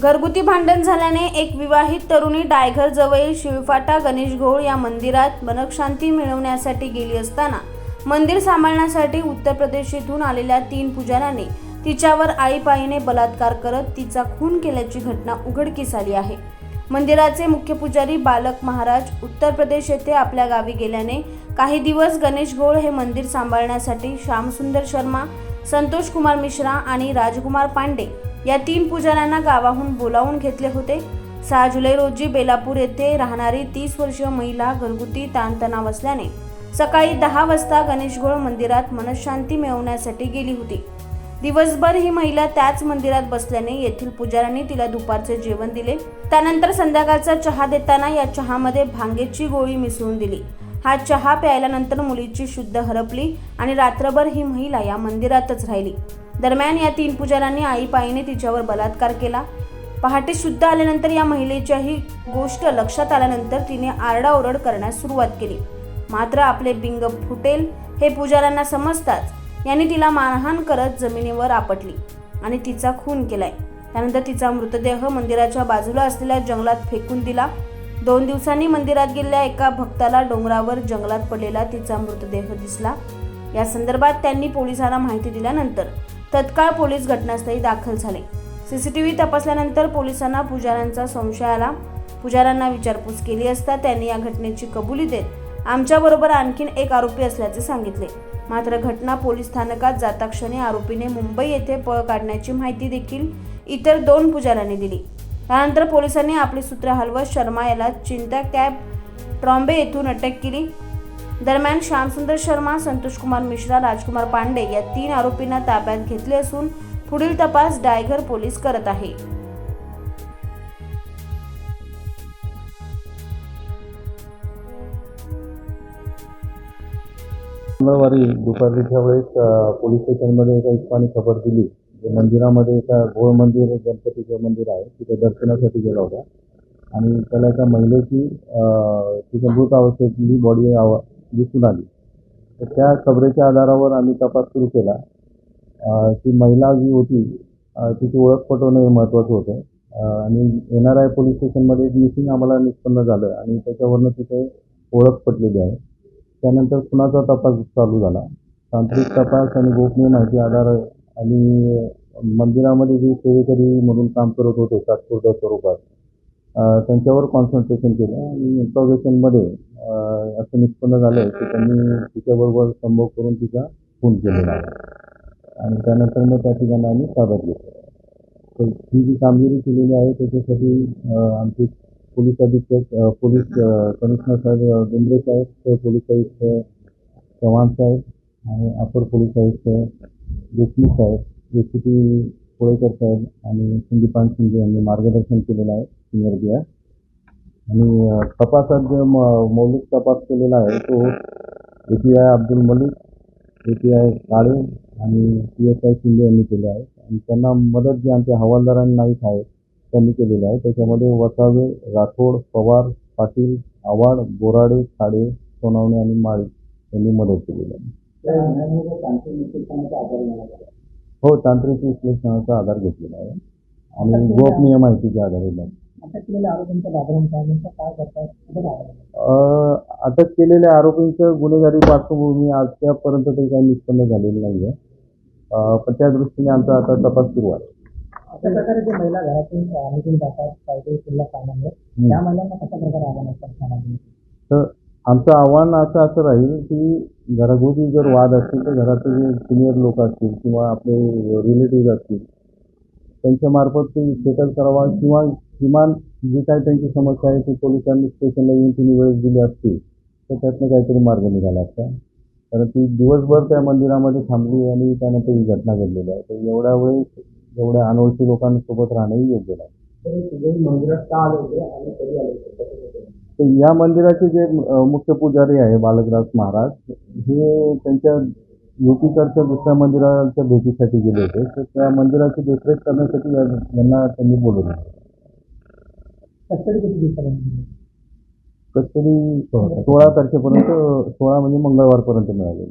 घरगुती भांडण झाल्याने एक विवाहित तरुणी डायघर जवळील शिवफाटा गणेश घोळ या मंदिरात मनकशांती मिळवण्यासाठी गेली असताना मंदिर सांभाळण्यासाठी उत्तर प्रदेशातून आलेल्या तीन पुजाऱ्यांनी तिच्यावर आईपाईने बलात्कार करत तिचा खून केल्याची घटना उघडकीस आली आहे. मंदिराचे मुख्य पुजारी बालक महाराज उत्तर प्रदेश येथे आपल्या गावी गेल्याने काही दिवस गणेश घोळ हे मंदिर सांभाळण्यासाठी श्यामसुंदर शर्मा संतोष कुमार मिश्रा आणि राजकुमार पांडे या तीन पुजाऱ्यांना गावाहून बोलावून घेतले होते. सहा जुलै रोजी बेलापूर येथे राहणारी तीस वर्षीय महिला घरगुती ताणतणाव असल्याने सकाळी दहा वाजता गणेशगोळ मंदिरात मनशांती मिळवण्यासाठी गेली होती. दिवसभर ही महिला त्याच मंदिरात बसल्याने येथील पुजाऱ्यांनी तिला दुपारचे जेवण दिले. त्यानंतर संध्याकाळचा चहा देताना या चहामध्ये भांगेची गोळी मिसळून दिली. हा चहा प्यायल्यानंतर मुलीची शुद्ध हरपली आणि रात्रभर ही महिला या मंदिरातच राहिली. दरम्यान या तीन पुजाऱ्यांनी आईपाईने तिच्यावर बलात्कार केला. पहाटे शुद्ध आल्यानंतर या महिलेच्या ही गोष्ट लक्षात आल्यानंतर तिने आरडाओरड करण्यास सुरुवात केली. मात्र आपले बिंग फुटेल हे पुजाऱ्यांना समजताच यांनी तिला मारहाण करत जमिनीवर आपटली आणि तिचा खून केलाय. त्यानंतर तिचा मृतदेह मंदिराच्या बाजूला असलेल्या जंगलात फेकून दिला. दोन दिवसांनी मंदिरात गेलेल्या एका भक्ताला डोंगरावर जंगलात पडलेला तिचा मृतदेह दिसला. या संदर्भात त्यांनी पोलिसांना माहिती दिल्यानंतर तत्काळ पोलीस घटनास्थळी दाखल झाले. सीसीटीव्ही तपासल्यानंतर पोलिसांना पुजाऱ्यांचा संशय आला. पुजाऱ्यांना विचारपूस केली असता त्यांनी या घटनेची कबुली देत आमच्याबरोबर आणखीन एक आरोपी असल्याचे सांगितले. मात्र घटना पोलीस स्थानकात जाता क्षणी आरोपीने मुंबई येथे पळ काढण्याची माहिती देखील इतर दोन पुजाऱ्यांनी दिली. त्यानंतर पोलिसांनी आपली सूत्रे हलवत शर्मा याला चिंता कॅब ट्रॉम्बे येथून अटक केली. दरम्यान श्यामसुंदर शर्मा संतोष कुमार मिश्रा राजकुमार पांडे या तीन आरोपींना ताब्यात घेतले असून पुढील तपास डायघर पोलीस करत आहे. मंगळवारी दुपारी त्यावेळेस पोलीस स्टेशनमध्ये एका खबर दिली. मंदिरामध्ये एका गोळ मंदिर गणपतीचं मंदिर आहे. तिथे दर्शनासाठी गेला होता. आणि त्याला एका महिलेची तिच्या मृत अवस्थेतली बॉडी आवा दिसून आली. तर त्या खबरेच्या आधारावर आम्ही तपास सुरू केला. ती महिला जी होती तिची ओळख पटवणं हे महत्त्वाचं होतं. आणि एन आर आय पोलीस स्टेशनमध्ये एक मिसिंग आम्हाला निष्पन्न झालं आणि त्याच्यावरनं तिथे ओळख पटलेली आहे. त्यानंतर खुनाचा तपास चालू झाला. तांत्रिक तपास आणि गोपनीय माहिती आधार आणि मंदिरामध्ये जे सेवेकरी म्हणून काम करत होते तात्पुरत्या स्वरूपात त्यांच्यावर कॉन्सन्ट्रेशन केलं आणि इन्स्टॉगेशनमध्ये असं निष्पन्न झालं की त्यांनी तिच्याबरोबर संभोग करून तिचा खून केलेला आहे. आणि त्यानंतर मग त्या ठिकाणी आम्ही ताब्यात घेतलं तर ही जी कामगिरी केलेली आहे त्याच्यासाठी आमचे पोलीस अधीक्षक पोलीस कमिशनर साहेब डुंबरे साहेब पोलीस आयुक्त चव्हाण साहेब आणि अपर पोलीस आयुक्त देशमुख साहेब जे सी पी कोळेकर साहेब आणि संदीपान शिंदे यांनी मार्गदर्शन केलेलं आहे सिनियर बी आणि तपासात जे म- मौलिक तपास केलेला आहे तो A P I Abdul Malik A P I Kale आणि पी एस आय शिंदे यांनी केले आहे. आणि त्यांना मदत जे आमच्या हवालदारांनी नाईक आहेत त्यांनी केलेलं आहे. त्याच्यामध्ये वसावे राठोड पवार पाटील आव्हाड बोराडे खाडे सोनावणे आणि माळी यांनी मदत केलेली आहे. हो तांत्रिक विश्लेषणाचा आधार घेतलेला आहे. आणि गोपनीय माहितीच्या आधारे. अटक केलेल्या आरोपींचा बॅकग्राऊंड काय नेमकं काय करतात कुठे काय अ, अटक केलेल्या आरोपींचं गुन्हेगारी पार्श्वभूमी आजच्यापर्यंत तरी काही निष्पन्न झालेली नाही आहे पण त्या दृष्टीने आमचा आता तपास सुरू आहे. अशा प्रकारे जे महिला घरातून निघून जातात काहीतरी शिल्लक कारणामुळे त्या महिलांना कशा प्रकारे आव्हान असतात तर आमचं आव्हान असं असं राहील की घरगुती जर वाद असतील तर घरातले जे सिनियर लोक असतील किंवा आपले रिलेटिव्ह असतील त्यांच्यामार्फत ते सेटल करावा किंवा किमान जी काही त्यांची समस्या आहे ती पोलिसांनी स्टेशनला येऊन तिने वेळेस दिली असती तर त्यातनं काहीतरी मार्ग निघाला असता. कारण ती दिवसभर त्या मंदिरामध्ये थांबली आणि त्यानंतर ही घटना घडलेली आहे. तर एवढ्या वेळेस एवढ्या अनोळखी लोकांसोबत राहणंही योग्य नाही. मंदिरात का आले होते आणि कधी आले होते? तर या मंदिराचे जे मुख्य पुजारी आहे बालकदास महाराज हे त्यांच्या युपीकडच्या दुसऱ्या मंदिराच्या भेटीसाठी गेले होते. तर त्या मंदिराची देखरेख करण्यासाठी यांना त्यांनी बोलवलं. कस्टडी किती दिवसापर्यंत सोळा तारखेपर्यंत सोळा म्हणजे मंगळवारपर्यंत मिळालेले